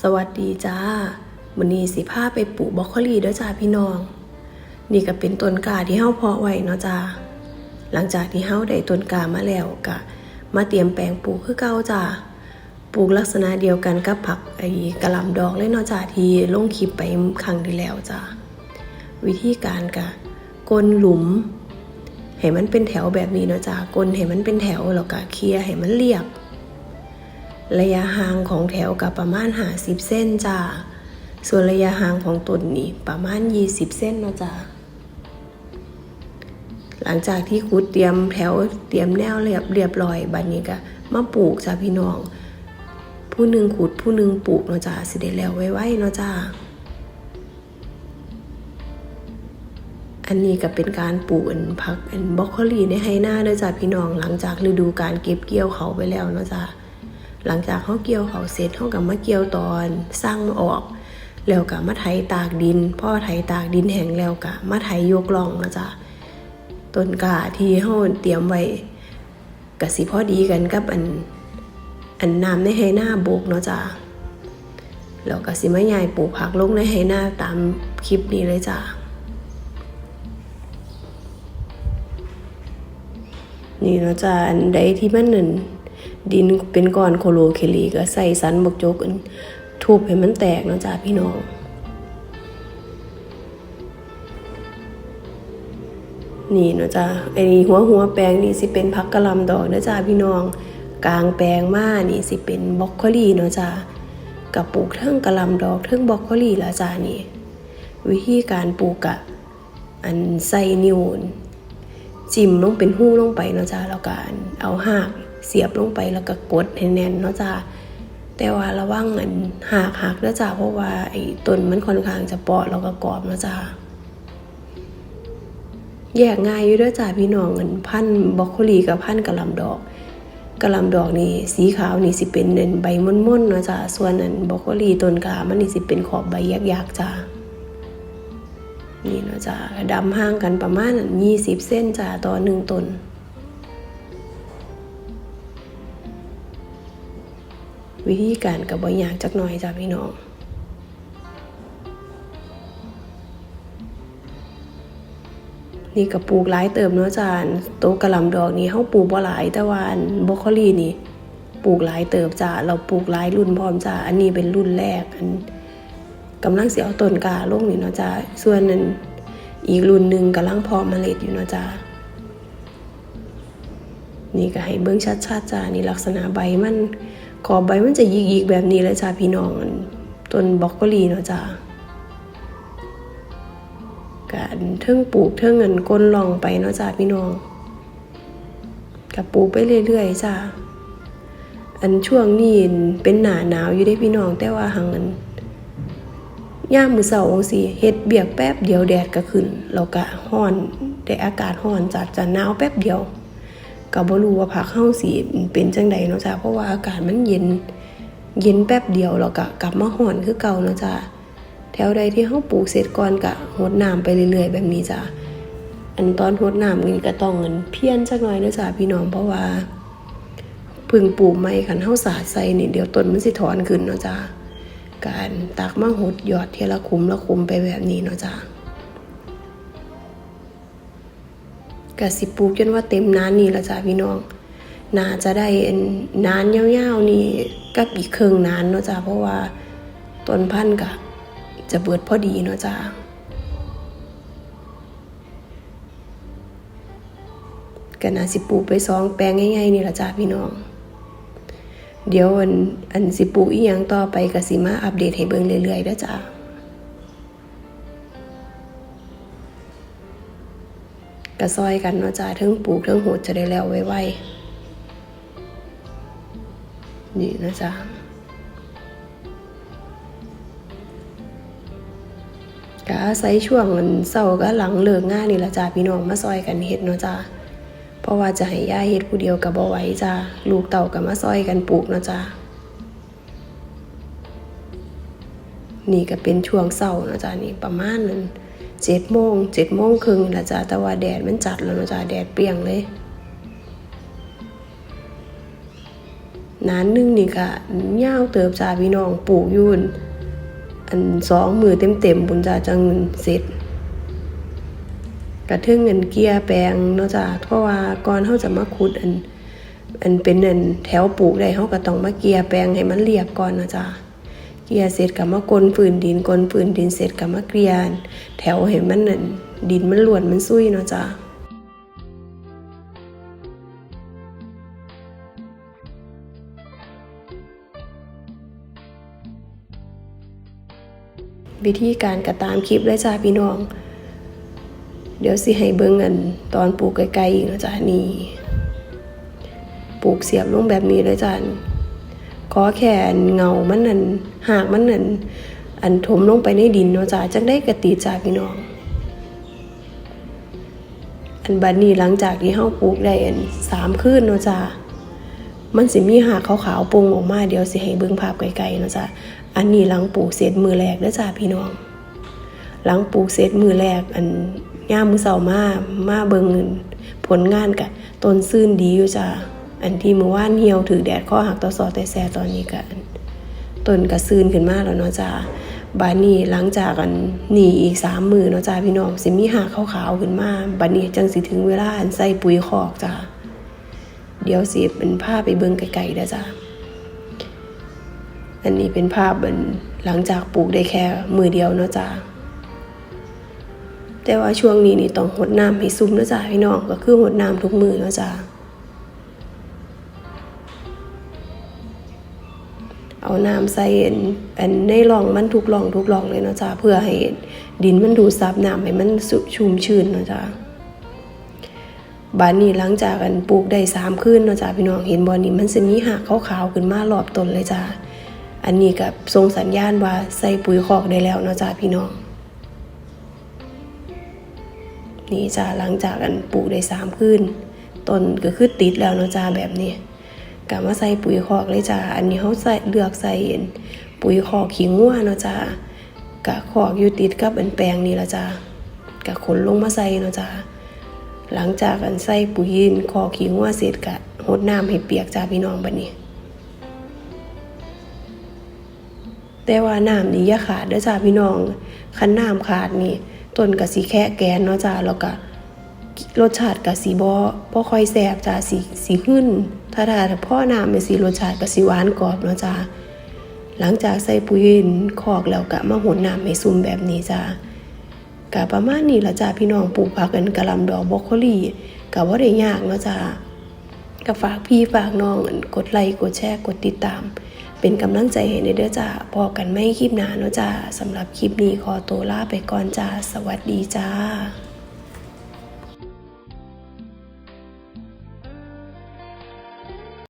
สวัสดีจ้าวันนี้สิพาไปปลูกบรอกโคลีด้อจ้าพี่น้อง นี่ก็เป็นต้นกาที่เฮาเพาะไว้เนาะจ้าหลังจากที่เฮาได้ต้นกามาแล้วก็มาเตรียมแปลงปลูกคือเก่าจ้าปลูกลักษณะเดียวกันกับผักไอ้กระหลำดอกเลยเนาะจ้าที่ลงคลิปไปครั้งที่แล้วจ้าวิธีการกะกลนหลุมให้มันเป็นแถวแบบนี้เนาะจ้ากลนให้มันเป็นแถวแล้วก็เคลียร์ให้มันเรียบ ระยะห่างของแถวกับประมาณหาสิบเส้นจ้า ส่วนระยะห่างของต้นนี่ประมาณยี่สิบเส้นเนาะจ้าหลังจากที่ขุดเตรียมแถวเตรียมแนวเรียบเรียบร้อยบัดนี้ก็มาปลูกจ้าพี่น้อง ผู้หนึ่งขุดผู้หนึ่งปลูกเนาะจ้าสิได้แล้วไว้ๆเนาะจ้าอันนี้ก็เป็นการปลูกผักอันบรอกโคลีในไฮนาเด้อจ้าพี่น้องหลังจากฤดูการเก็บเกี่ยวเขาไปแล้วเนาะจ้า หลังจากเขาเกี่ยวเขาเสร็จเขากับมาเกี่ยวตอนสร้างมาออก แล้วกับมาไถตากดินพ่อไถตากดินแห้งแล้วกับมาไถยกล่องนะจ๊ะต้นกาที่เขาเตรียมไว้กับสิพอดีกันกับอันอันน้ำในไฮหน้าบุกเนาะจ้ะแล้วก็สิมาใหญ่ปลูกผักลงในไฮหน้าตามคลิปนี้เลยจ้ะนี่เนาะจ้ะอันใดที่มันนั่น ดินเป็นก้อนโคโลเคลีก็ใส่สันบกจกอันทุบให้มันแตกเนาะจ้าพี่น้อง นี่เนาะจ้าไอ้หัวหัวแปลงนี่สิเป็นพักกะลำดอกเนาะจ้าพี่น้อง กลางแปลงมานี่สิเป็นบล็อกโคลีเนาะจ้ากับปลูกเทิงกะลำดอกเทิงบล็อกโคลีละจ้านี่ วิธีการปลูกกะอันใส่นิ้วจิ้มลงเป็นหู้ลงไปเนาะจ้าแล้วกันเอาหาก เสียบลงไปแล้วก็กดให้แน่นเนาะจ้าแต่ว่าระวังอันหักหักเนาะจ้าเพราะว่าไอ้ต้นมันค่อนข้างจะเปราะแล้วก็กรอบเนาะจ้าแยกง่ายอยู่เด้อจ้าพี่น้องอันพันบรอกโคลีกับพันธุ์กะลำดอกกระลำดอกนี่สีขาวนี่สิเป็นเน้นใบม่อนๆเนาะจ้าส่วนอันบรอกโคลีต้นกามันนี่สิเป็นขอบใบยักๆจ้านี่เนาะจ้าดำห่างกันประมาณ20เส้นจ้าต่อหนึ่งต้น วิธีการกับบอยากจักหน่อยจ้ะพี่น้องนี่ก็ปลูกหลายเติมเนาะจ้าโตกระหลำดอกนี่เฮาปลูกบ่หลายแต่ว่าบรอกโคลีนี่ปลูกหลายเติบจ้าเราปลูกหลายรุ่นพร้อมจ้าอันนี้เป็นรุ่นแรกอันกำลังเสียเอาต้นกาลงนี่เนาะจ้าส่วนนั้นอีกรุ่นหนึ่งกำลังพาะเมล็ดอยู่เนาะจ้านี่ก็ให้เบิ่งชัดๆจ้านี่ลักษณะใบมัน ขอบใบมันจะยิกๆแบบนี้เลยจ้าพี่น้องต้นบรอกโคลีเนาะจ้าการเทิงปลูกเทิงเงินก้นลองไปเนาะจ้าพี่น้องกับปลูกไปเรื่อยๆจ้าอันช่วงนี้เป็นหนาหนาวอยู่ได้พี่น้องแต่ว่าหังอันย่ามมือเสาร์สิเฮ็ดเบียกแป๊บเดียวแดดก็ขึ้นแล้วก็ห้อนได้อากาศห้อนจัดจะหนาวแป๊บเดียว ก็บ่รู้ว่าผักเฮาสิเป็นจังใดเนาะจ้ะเพราะว่าอากาศมันเย็นเย็นแป๊บเดียวแล้วก็กลับมาห้อนคือเก่าเนาะจ้ะแถวใดที่เฮาปลูกเสร็จก่อนก็รดน้ำไปเรื่อยๆ แบบนี้จ้ะอันตอนรดน้ำนี่ก็ต้องเงินเพี้ยนจักหน่อยเนาะจ้ะพี่น้องเพราะว่าพึ่งปลูกใหม่คันเฮาสาดใส่นี่เดี๋ยวต้นมันสิถอนขึ้นเนาะจ้ะการตักมาหดหยอดเทละคุมละคุมไปแบบนี้เนาะจ้ะ กะสิปลูกจนว่าเต็มนานนี่ละจ้าพี่น้องนาจะได้นานยาวๆนี่กับอีกครึ่งนานเนาะจ้าเพราะว่าต้นพันธุ์กะจะเบิดพอดีเนาะจ้าก็น่าสิปลูกไปสองแปลงง่ายๆนี่ละจ้าพี่น้อง เดี๋ยวอันอันสิปลูกอีหยังต่อไปก็สิมาอัปเดตให้เบิ่งเรื่อยๆเด้อจ้า กระซอยกันเนาะจ้าเทิงปลูกเทิงโหดจะได้แล้วไวๆนี่นะจ๊ะก็อาศัยช่วงมันเศร้าก็หลังเลิกงานนี่ละจ้าพี่น้องมาซอยกันเฮ็ดเนาะจ้าเพราะว่าจะให้ย่าเฮ็ดผู้เดียวกับบ่ไหวจ้าลูกเต่ากับมาซอยกันปลูกเนาะจ้านี่ก็เป็นช่วงเศร้าเนาะจ้านี่ประมาณนั้น เจ็ดโมงเจ็ดโมงครึ่งนะจ๊ะแต่ว่าแดดมันจัดแล้วนะจ๊ะแดดเปรี้ยงเลยนานนึงนี่ก็ยาวเติบจ้าพี่น้องปลูกยุ่นอันสองมือเต็มๆบุญจ้าจังเสร็จกระทึงเงินเกียร์แปลงเนาะจ้าเพราะว่าก่อนเฮาจะมาขุดอันอันเป็นอันแถวปลูกได้เฮาก็ต้องมาเกียร์แปลงให้มันเรียบก่อนนะจ้า เกียเสร็จก็มากลนฝืนดินกลนฝืนดินเสร็จก็มาเกลียน แถวให้มันนั่นดินมันหลวนมันซุยเนาะจ้าวิธีการกระตามคลิปเลยจ้าพี่น้อง เดี๋ยวสิให้เบิ่งอันตอนปลูกไกลๆอีกนะจ้านี่ปลูกเสียบลงแบบนี้เลยจ้า อแค่อันเงามันนั่นหากมันนั่นอันถมลงไปในดินเนาะจ้าจังได้กระตีจ้าพี่น้อง อันบัดนี้หลังจากที่เฮาปลูกได้อันสามคืนเนาะจ้ามันสิมีหากขาวๆปรุงออกมาเดี๋ยวสิให้เบิ่งภาพไกลๆเนาะจ้ะอันนี้หลังปลูกเสร็จมือแรกเด้อจ้าพี่น้อง หลังปลูกเสร็จมือแรกอันย่ามมือเสามามาเบิ่งผลงานกะต้นซื่นดีอยู่จ้า อันที่เมื่อวานเหี่ยวถือแดดข้อหักต่อสอแต่แซตอนนี้กะต้นกระซืนขึ้นมาแล้วเนาะจ้าบานนี้หลังจากอันหนีอีกสามมือเนาะจ้าพี่น้องสิมีหากขาวๆขึ้นมาบานนี้จังสิถึงเวลาอันใส่ปุ๋ยคอกจ้าเดี๋ยวสิเป็นภาพไปเบิ่งไกลๆเด้อจ้าอันนี้เป็นภาพเป็นหลังจากปลูกได้แค่มือเดียวเนาะจ้าแต่ว่าช่วงนี้นี่ต้องหดน้ำให้ซุ่มเนาะจ้าพี่น้องก็คือหดน้ำทุกมือเนาะจ้า เอาน้ำใส่อันอันในร่องมันทุกร่องทุกร่องเลยเนาะจ้าเพื่อให้ดินมันดูดซับน้ำให้มันสุชุ่มชื้นเนาะจ้าบานนี้หลังจากกันปลูกได้สามคืนเนาะจ้าพี่น้องเห็นบอนี่มันจะมีหักขาวๆขึ้นมารอบต้นเลยจ้าอันนี้กับทรงสัญญาณว่าใส่ปุ๋ยคอกได้แล้วเนาะจ้าพี่น้องนี่จ้าหลังจากกันปลูกได้สามคืนต้นก็คือติดแล้วเนาะจ้าแบบนี้ กลับมาใส่ปุ๋ยคอกเลยจ้าอันนี้เขาใส่เลือกใส่ปุ๋ยคอกขี้งัวเนาะจ้ากะคอกอยู่ติดกับอันแปลงนี่ละจ้ากะขนลงมาใส่เนาะจ้าหลังจากอันใส่ปุ๋ยินคอกขี้งัวเสร็จกะหดน้ำให้เปียกจ้าพี่น้องบัดนี้ แต่ว่าน้ำนี่อย่าขาดเด้อจ้าพี่น้องคันน้ำขาดนี่ต้นกะสีแค่แกนเนาะจ้าแล้วก็รสชาติกะสีบ่บ่ค่อยแซ่บจ้าสีสีหึ่น ถ้าถ้าพ่อน้ำเป็นสีรสชาติกะสีหวานกรอบเนาะจ้าหลังจากใส่ปุ๋ยคอกแล้วกะมาหดน้ำให้ซุ่มแบบนี้จ้ากะประมาณนี้ละจ้าพี่น้องปลูกผักกันกะลำดอกบรอกโคลีกะว่าได้ยากเนาะจ้าก็ฝากพี่ฝากน้องกดไลค์กดแชร์กดติดตาม เป็นกำลังใจให้ในเด้อจ้าพอกันไม่คลิปหนาเนาะจ้าสำหรับคลิปนี้ขอตัวลาไปก่อนจ้าสวัสดีจ้า